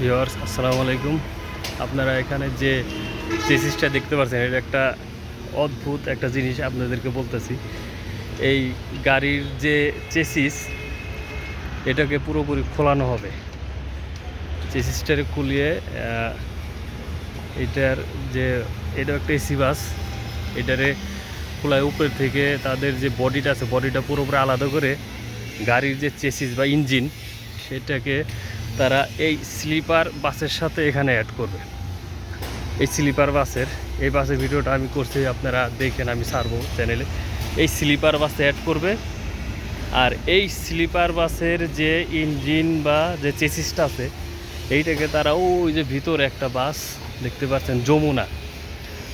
Viewers আসসালামু আলাইকুম। আপনারা এখানে যে চেসিসটা দেখতে পাচ্ছেন এটা একটা অদ্ভুত একটা জিনিস আপনাদেরকে বলতেছি। এই গাড়ির যে চেসিস এটাকে পুরোপুরি খোলানো হবে। চেসিসটারে খুলিয়ে এটার যে, এটা একটা এসি বাস, এটারে খোলায় উপর থেকে তাদের যে বডিটা আছে বডিটা পুরোপুরি আলাদা করে গাড়ির যে চেসিস বা ইঞ্জিন সেটাকে তারা এই স্লিপার বাসের সাথে এখানে অ্যাড করবে। এই স্লিপার বাসের, এই বাসের ভিডিওটা আমি করছি, আপনারা দেখেন, আমি ছাড়বো চ্যানেলে এই স্লিপার বাসে অ্যাড করবে। আর এই স্লিপার বাসের যে ইঞ্জিন বা যে চেসিসটা আছে, এইটাকে তারা ওই যে ভিতরে একটা বাস, দেখতে পাচ্ছেন, যমুনা।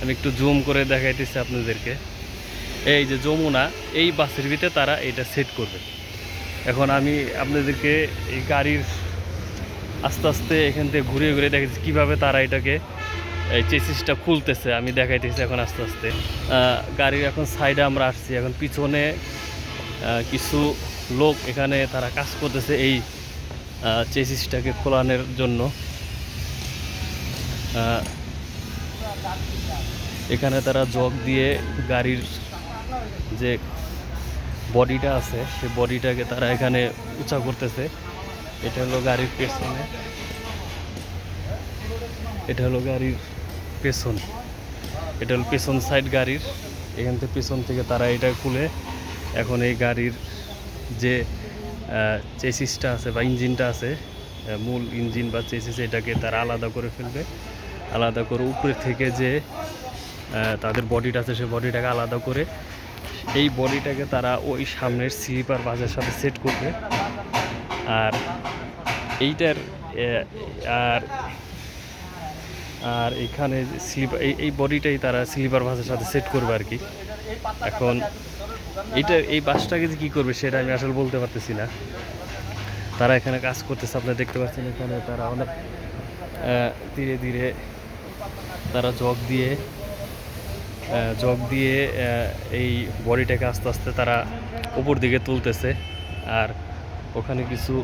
আমি একটু জুম করে দেখাইতেছি আপনাদেরকে। এই যে যমুনা, এই বাসের ভিতরে তারা এটা সেট করবে। এখন আমি আপনাদেরকে এই গাড়ির আস্তে আস্তে এখান থেকে ঘুরে ঘুরে দেখেছি কীভাবে তারা এটাকে, এই চেসিসটা খুলতেছে। আমি দেখাইতেছি এখন আস্তে আস্তে। গাড়ির এখন সাইডে আমরা আসছি। এখন পিছনে কিছু লোক এখানে তারা কাজ করতেছে এই চেসিসটাকে খোলানোর জন্য। এখানে তারা জগ দিয়ে গাড়ির যে বডিটা আছে, সে বডিটাকে তারা এখানে উঁচা করতেছে। এটা হলো গাড়ির পেছনে। এটা হলো গাড়ির পেছন। এটা হলো পেছন সাইড গাড়ির। এখান থেকে পেছন থেকে তারা এটা খুলে। এখন এই গাড়ির যে চেসিসটা আছে বা ইঞ্জিনটা আছে মূল ইঞ্জিন বা চেসিস এটাকে তারা আলাদা করে ফেলবে। আলাদা করে উপরে থেকে যে তাদের বডিটা আছে সেই বডিটাকে আলাদা করে এই বডিটাকে তারা ওই সামনের স্লিপার বাসের সাথে সেট করবে। আর এইটার আর আর এখানে স্লিপার এই এই বডিটাই তারা স্লিপার বাসের সাথে সেট করবে আর কি। এখন এইটা, এই বাসটাকে যে কী করবে সেটা আমি আসলে বলতে পারতেছি না। তারা এখানে কাজ করতেছে আপনারা দেখতে পাচ্ছেন এখানে তারা অনেক ধীরে ধীরে তারা জগ দিয়ে জগ দিয়ে এই বডিটাকে আস্তে আস্তে তারা উপর দিকে তুলতেছে। আর ওখানে কিছু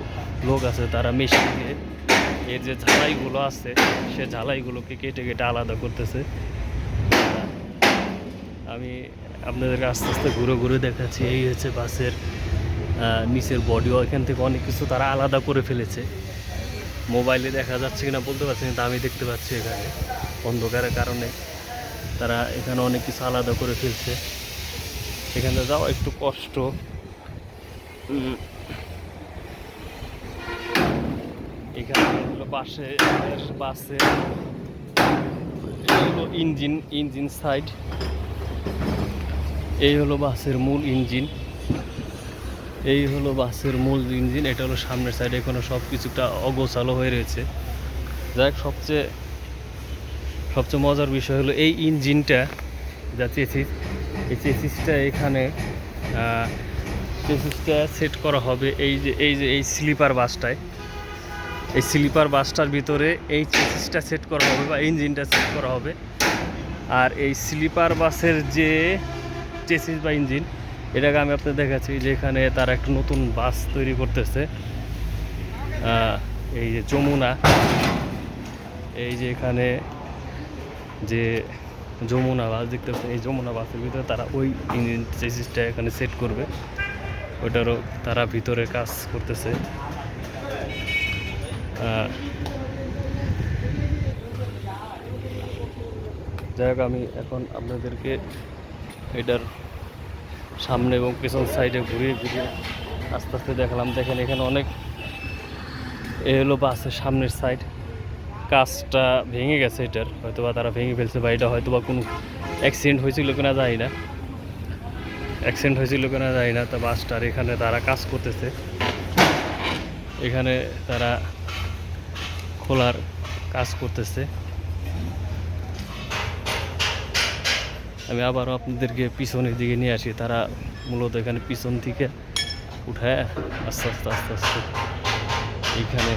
লোক আছে, তারা মেশিনে এর যে ঝালাইগুলো আছে, সে ঝালাইগুলোকে কেটে কেটে আলাদা করতেছে। আমি আপনাদেরকে আস্তে আস্তে ঘুরে ঘুরে দেখাচ্ছি, এই হচ্ছে বাসের নিচের বডিও এখান থেকে অনেক কিছু তারা আলাদা করে ফেলেছে। মোবাইলে দেখা যাচ্ছে কিনা বলতে পারছি কিন্তু আমি দেখতে পাচ্ছি এখানে। অন্ধকারের কারণে তারা এখানে অনেক কিছু আলাদা করে ফেলছে। এখানে যাওয়া একটু কষ্ট। এখানে বাসে বাসে। এই হলো ইঞ্জিন ইঞ্জিন সাইড। এই হলো বাসের মূল ইঞ্জিন। এই হলো বাসের মূল ইঞ্জিন, এটা হলো সামনের সাইডে। এখনও সব কিছুটা অগোছালো হয়ে রয়েছে। যাক, সবচেয়ে সবচেয়ে মজার বিষয় হলো এই ইঞ্জিনটা, যা চেসিস, এই চেসিসটা এখানে চেসিসটা সেট করা হবে এই যে এই যে, এই স্লিপার বাসটায়। এই স্লিপার বাসটার ভিতরে এই চেসিসটা সেট করা হবে বা ইঞ্জিনটা সেট করা হবে। আর এই স্লিপার বাসের যে চেসিস বা ইঞ্জিন, এটাকে আমি আপনাদের দেখাচ্ছি যে এখানে তারা একটা নতুন বাস তৈরি করতেছে। এই যে যমুনা, এই যে এখানে যে যমুনা বাস দেখতে এই যমুনা বাসের ভিতরে তারা ওই ইঞ্জিন, চেসিসটা এখানে সেট করবে। ওটারও তারা ভিতরে কাজ করতেছে। যাই হোক আমি এখন আপনাদেরকে এটার সামনে এবং পেছন সাইডে ঘুরিয়ে ঘুরিয়ে আস্তে আস্তে দেখালাম। দেখেন, এখানে অনেক এ হলো বাসের সামনের সাইড কাজটা ভেঙে গেছে এটার হয়তো বা তারা ভেঙে ফেলছে বা এটা হয়তো বা কোনো অ্যাক্সিডেন্ট হয়েছিল কিনা যায় না। অ্যাক্সিডেন্ট হয়েছিল কিনা যায় না তা বাসটার এখানে তারা কাজ করতেছে। এখানে তারা খোলার কাজ করতেছে। আমি আবারও আপনাদেরকে পিছনের দিকে নিয়ে আসি। তারা মূলত এখানে পিছন থেকে উঠায় আস্তে আস্তে আস্তে আস্তে এইখানে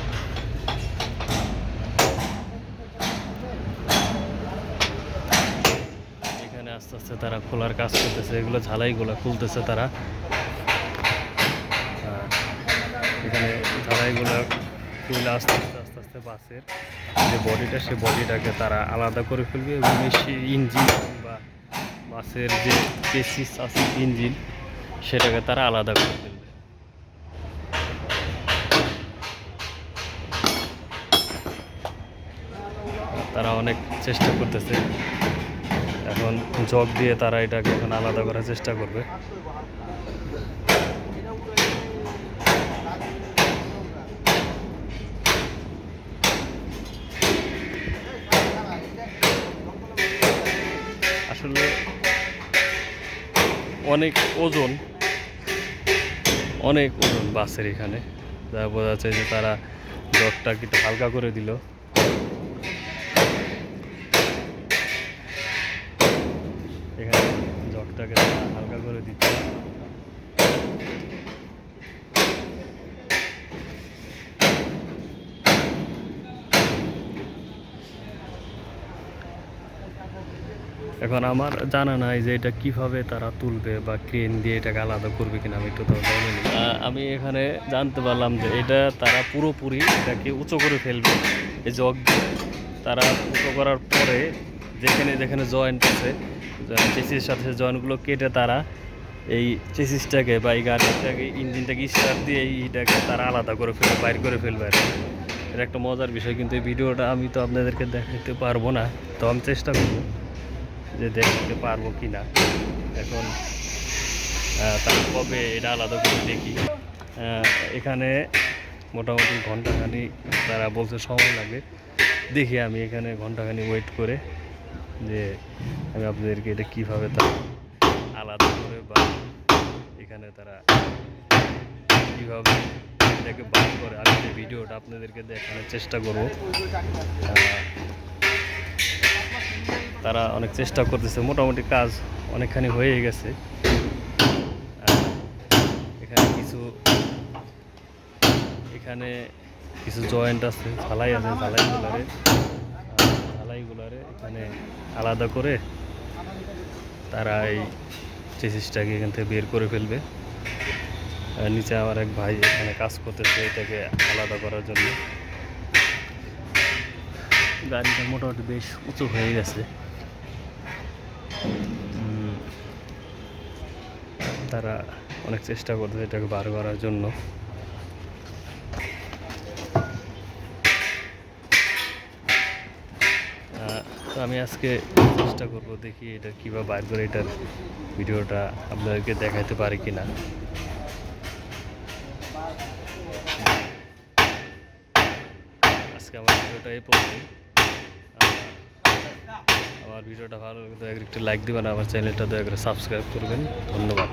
এখানে আস্তে আস্তে তারা খোলার কাজ করতেছে। এগুলো ঝালাইগুলো খুলতেছে তারা। এখানে ঝালাইগুলো খুলে আস্তে আস্তে আস্তে আস্তে বাসের যে বডিটা, সে বডিটাকে তারা আলাদা করে ফেলবে এবং ইঞ্জিন বা বাসের যে পেসিস আছে ইঞ্জিন, সেটাকে তারা আলাদা করে ফেলবে। তারা অনেক চেষ্টা করতেছে। এখন জগ দিয়ে তারা এটাকে এখন আলাদা করার চেষ্টা করবে। আসলে অনেক ওজন অনেক ওজন বাসের এখানে। যা বোঝা যাচ্ছে যে তারা জগটা কিন্তু হালকা করে দিল। এখানে জগটাকে হালকা করে দিচ্ছে। এখন আমার জানা নাই যে এটা কীভাবে তারা তুলবে বা ক্রেন দিয়ে এটাকে আলাদা করবে কিনা, আমি একটু জানি না। আমি এখানে জানতে পারলাম যে এটা তারা পুরোপুরি এটাকে উঁচু করে ফেলবে, এই জগ তারা উঁচু করার পরে যেখানে যেখানে জয়েন্ট আছে চেসিসের সাথে জয়েন্টগুলো কেটে তারা এই চেসিসটাকে বা এই গাড়িটাকে, ইঞ্জিনটাকে স্টার্ট দিয়ে এইটাকে তারা আলাদা করে ফেলবে, বাইর করে ফেলবে আর। এটা একটা মজার বিষয়, কিন্তু এই ভিডিওটা আমি তো আপনাদেরকে দেখাতে পারব না, তো আমি চেষ্টা করব যে দেখতে পারব কি না এখন তার কবে এটা আলাদা করে দেখি। এখানে মোটামুটি ঘন্টাখানি তারা বলছে সময় লাগবে। দেখি আমি এখানে ঘন্টাখানি ওয়েট করে যে আমি আপনাদেরকে এটা কীভাবে তারা আলাদা করে বা এখানে তারা কীভাবে এটাকে বার করে। আমি যে ভিডিওটা আপনাদেরকে দেখানোর চেষ্টা করব তারা অনেক চেষ্টা করতেছে, মোটামুটি কাজ অনেকখানি হয়ে গেছে। এখানে কিছু এখানে কিছু জয়েন্ট আছে, ঝালাই আছে, ঝালাইগুলারে। ঝালাইগুলারে এখানে আলাদা করে তারা এই চেসিসটাকে এখান থেকে বের করে ফেলবে। নিচে আমার এক ভাই এখানে কাজ করতেছে এটাকে আলাদা করার জন্য। গাড়িটা মোটামুটি বেশ উঁচু হয়ে গেছে। তারা অনেক চেষ্টা করতেছে এটাকে বার করার জন্য। তো আমি আজকে চেষ্টা করব দেখি এটা কীভাবে বার করে এটার ভিডিওটা আপনাদেরকে দেখাতে পারি কি না আজকে আমার ভিডিওটা এই আমার ভিডিওটা ভালো লাগলে দয়া করে একটু লাইক দিবেন, আমার চ্যানেলটা দয়া করে সাবস্ক্রাইব করবেন। ধন্যবাদ।